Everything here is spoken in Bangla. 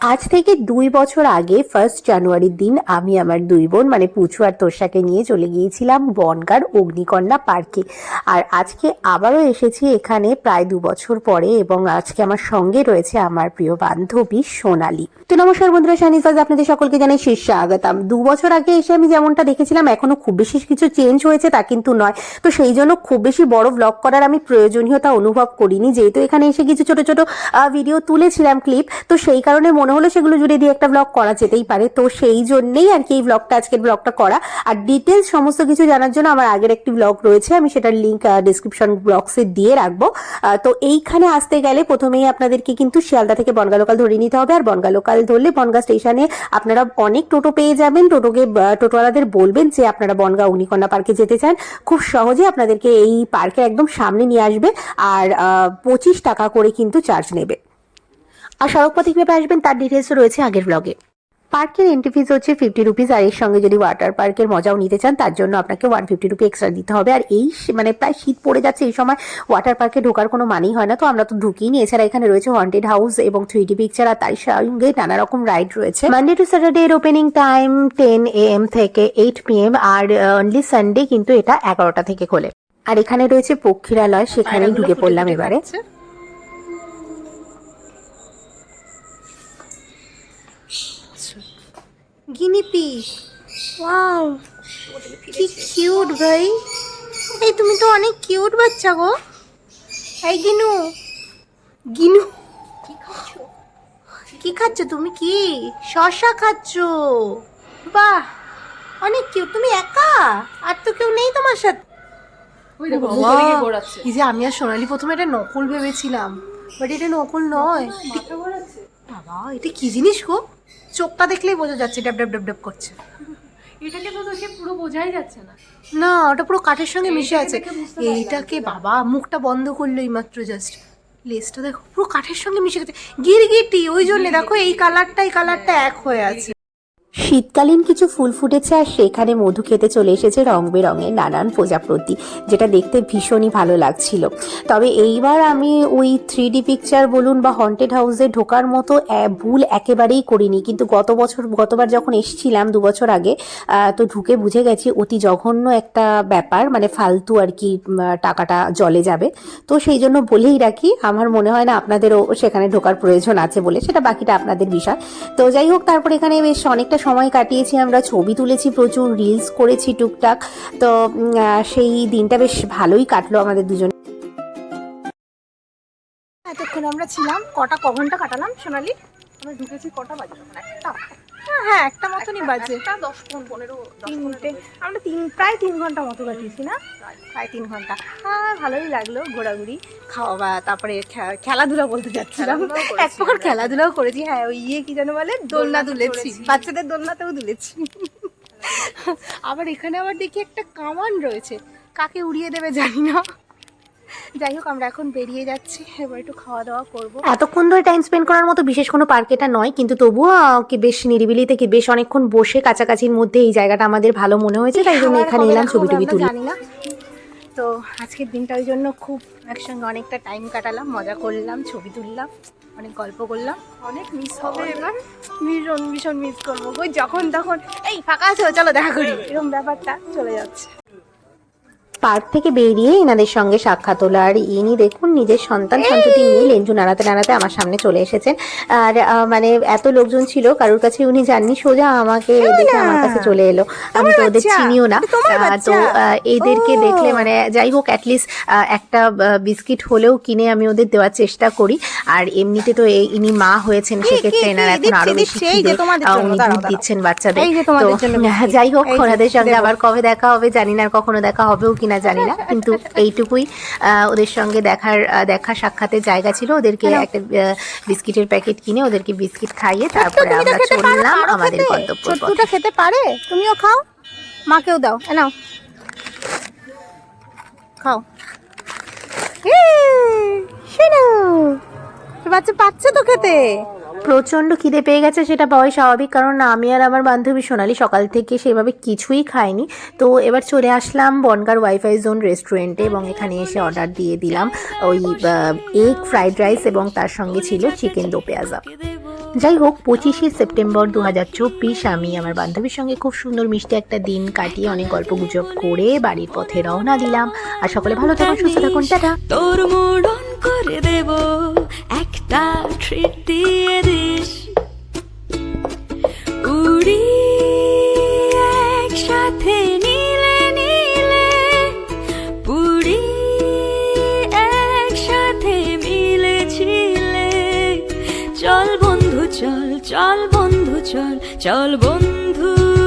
আজ থেকে দুই বছর আগে ফার্স্ট জানুয়ারির দিন আমি আমার দুই বোন মানে পুচু আর তোষাকে নিয়ে চলে গিয়েছিলাম বনগার অগ্নিকন্যা পার্কে। আর আজকে আবারও এসেছি এখানে প্রায় দু বছর পরে এবং আজকে আমার সঙ্গে রয়েছে আমার প্রিয় বান্ধবী সোনালি। তো নমস্কার বন্ধুরা সানিফাজ আপনাদের সকলকে জানাই শীর্ষ আগাতাম দু বছর আগে এসে আমি যেমনটা দেখেছিলাম, এখনও খুব বেশি কিছু চেঞ্জ হয়েছে তা কিন্তু নয়। তো সেই জন্য খুব বেশি বড় ব্লগ করার আমি প্রয়োজনীয়তা অনুভব করিনি। যেহেতু এখানে এসে কিছু ছোট ছোট ভিডিও তুলেছিলাম ক্লিপ তো সেই কারণে মনে হলো সেগুলো জুড়ে দিয়ে একটা ব্লগ করা যেতেই পারে। তো সেই জন্যেই আর কি এই ব্লগটা আজকের ব্লগটা করা। আর ডিটেলস সমস্ত কিছু জানার জন্য আমার আগের একটি ব্লগ রয়েছে, আমি সেটার লিঙ্ক ডিসক্রিপশন বক্সে দিয়ে রাখব। তো এইখানে আসতে গেলে প্রথমেই আপনাদেরকে কিন্তু শিয়ালদা থেকে বনগা লোকাল ধরে নিতে হবে। আর বনগা লোকাল ধরলে বনগা স্টেশনে আপনারা অনেক টোটো পেয়ে যাবেন। টোটোকে টোটোওয়ালাদের বলবেন যে আপনারা বনগা অগ্নিকন্যা পার্কে যেতে চান। খুব সহজে আপনাদেরকে এই পার্কের একদম সামনে নিয়ে আসবে। আর পঁচিশ টাকা করে কিন্তু চার্জ নেবে। আর সড়কপথে কীভাবে আসবেন তার ডিটেলসও রয়েছে আগের ব্লগে পার্কের এন্ট্রি ফিজ হচ্ছে ফিফটি রুপিস আর এর সঙ্গে যদি ওয়াটার পার্কের মজাও নিতে চান তার জন্য আপনাকে ওয়ান ফিফটি রুপি এক্সট্রা দিতে হবে। আর এই মানে প্রায় শীত পড়ে যাচ্ছে এই সময় ওয়াটার পার্কে ঢোকার কোনো মানেই হয় না। তো আমরা তো ঢুকিনি এছাড়া এখানে রয়েছে হন্টেড হাউস এবং থ্রি ডি পিকচার আর তার সঙ্গে নানা রকম রাইড রয়েছে। মানডে টু স্যাটারডে এর opening time ten A M থেকে এইট পি এম আর অনলি সানডে কিন্তু এটা এগারোটা থেকে খোলে। আর এখানে রয়েছে পক্ষীরালয় সেখানেই ঢুকে পড়লাম এবারে। গিনিপি ওয়াও কি কিউট ভাই। এই তুমি তো অনেক কিউট বাচ্চা গো। এই গিনু। গিনু। কি খাচ্ছ? তুমি কি? শশা খাচ্ছ। বাহ অনেক কিউট। তুমি একা? আর তো কেউ নেই তোমার সাথে। এই যে আমি আর সোনালি প্রথমে এটা নকল ভেবেছিলাম বাট এটা নকল নয়। বাবা এটা কি জিনিস গো? চোখটা দেখলেই বোঝা যাচ্ছে ডাব ডাব ডাব ডাব করছে। এটাকে তো সে পুরো বোঝাই যাচ্ছে না। না ওটা পুরো কাঠের সঙ্গে মিশে আছে। এইটাকে বাবা মুখটা বন্ধ করল এই মাত্র জাস্ট লেজটা দেখো পুরো কাঠের সঙ্গে মিশে গেছে। গিরগিটি ওই জন্য দেখো এই কালারটা এই কালারটা এক হয়ে আছে। শীতকালীন কিছু ফুল ফুটেছে আর সেখানে মধু খেতে চলে এসেছে রং বেরঙের নানান প্রজাপতি, যেটা দেখতে ভীষণই ভালো লাগছিল। তবে এইবার আমি ওই থ্রি ডি পিকচার বলুন বা হন্টেড হাউসে ঢোকার মতো ভুল একেবারেই করিনি। কিন্তু গত বছর, গতবার যখন এসেছিলাম দু বছর আগে তো ঢুকে বুঝে গেছি অতি জঘন্য একটা ব্যাপার মানে ফালতু আর কি টাকাটা জলে যাবে। তো সেই জন্য বলেই রাখি, আমার মনে হয় না আপনাদেরও সেখানে ঢোকার প্রয়োজন আছে বলে, সেটা বাকিটা আপনাদের বিষয়। তো যাই হোক, তারপর এখানে বেশ অনেকটা সময় কাটিয়েছি, আমরা ছবি তুলেছি প্রচুর রিলস করেছি টুকটাক। তো সেই দিনটা বেশ ভালোই কাটলো আমাদের দুজন। এতক্ষণ আমরা ছিলাম, কটা, ক ঘণ্টা কাটালাম সোনালি? আমরা ঢুকেছি কটা বাজে? হ্যাঁ, হ্যাঁ একটা মতনই বাজে। একটা দশ পনেরো তিনটে। আমরা তিন প্রায় তিন ঘণ্টা মতো কাটিয়েছি না? প্রায় তিন ঘণ্টা। হ্যাঁ ভালোই লাগল ঘোরাঘুরি খাওয়া বা তারপরে খেলাধুলা বলতে যাচ্ছিলাম। এক প্রকার খেলাধুলাও করেছি। হ্যাঁ ওই ইয়ে কি যেন বলে? দোলনা দোলনা দুলেছি। বাচ্চাদের দোলনাতেও দুলেছি। আবার এখানে আবার দেখি একটা কামান রয়েছে। কাকে উড়িয়ে দেবে জানি না। যাই হোক আমরা এখন বেরিয়ে যাচ্ছি। এবার একটু খাওয়া দাওয়া করব। এতক্ষণ ধরে টাইম স্পেন্ড করার মতো বিশেষ কোনো পার্ক এটা নয় কিন্তু তবুও কি বেশ নিরিবিলি থেকে বেশ অনেকক্ষণ বসে কাছাকাছির মধ্যে এই জায়গাটা আমাদের ভালো মনে হয়েছে তাই জন্য এখানে এলাম ছবি টবি তুলি। জানি না। তো আজকের দিনটা ওই জন্য খুব একসঙ্গে অনেকটা টাইম কাটালাম মজা করলাম ছবি তুললাম অনেক গল্প করলাম। অনেক মিস হবে এবার। ভীষণ ভীষণ মিস করব। ওই যখন তখন এই ফাঁকা আছে চলো দেখা করি। এরকম ব্যাপারটা চলে যাচ্ছে। পার্ক থেকে বেরিয়ে এনাদের সঙ্গে সাক্ষাৎ হলো। আর ইনি দেখুন নিজের সন্তান সন্ততি নিয়ে লেঞ্জু নাড়াতে নাড়াতে আমার সামনে চলে এসেছেন। আর মানে এত লোকজন ছিল কারোর কাছে উনি জাননি সোজা আমাকে দেখে আমার কাছে চলে এলো। আমি তো ওদের চিনিও না। তো এদেরকে দেখলে মানে যাই হোক অ্যাটলিস্ট একটা বিস্কিট হলেও কিনে আমি ওদের দেওয়ার চেষ্টা করি। আর এমনিতে তো ইনি মা হয়েছেন সেক্ষেত্রে এনারা এখন আরও বেশি উনি দুধ দিচ্ছেন বাচ্চাদের। তো যাই হোক ওনাদের সঙ্গে আবার কবে দেখা হবে জানি না কখনো দেখা হবেও কিনা। জানি না কিন্তু এইটুকুই ওদের সঙ্গে দেখার দেখা সাক্ষাতের জায়গা ছিল ওদেরকে একটা বিস্কিটের প্যাকেট কিনে ওদেরকে বিস্কিট খাইয়ে তারপরে আমরা চললাম আমাদের ছোট্টুটা খেতে পারে? তুমিও খাও। মাকেও দাও এ নাও। খাও। বাচ্চা পাচ্ছে তো খেতে। প্রচণ্ড খিদে পেয়ে গেছে, সেটা পাওয়াই স্বাভাবিক। কারণ আমি আর আমার বান্ধবী সোনালি সকাল থেকে সেভাবে কিছুই খাইনি। তো এবার চলে আসলাম বনগার ওয়াইফাই জোন রেস্টুরেন্টে এবং এখানে এসে অর্ডার দিয়ে দিলাম ওই এগ ফ্রাইড রাইস এবং তার সঙ্গে ছিল চিকেন দো পেঁয়াজা। যাই হোক, পঁচিশে সেপ্টেম্বর দু হাজার চব্বিশ আমি আমার বান্ধবীর সঙ্গে খুব সুন্দর মিষ্টি একটা দিন কাটিয়ে অনেক গল্প গুজব করে বাড়ির পথে রওনা দিলাম। আর সকলে ভালো থাকুন, সুস্থ থাকুন, টাটা। তোর করে দেব একটা ট্রিট দিয়ে দিস উড়ি একসাথে নীলে নীলে পুরি একসাথে মিলেছিলে চল বন্ধু, চল চল বন্ধু, চল চল বন্ধু।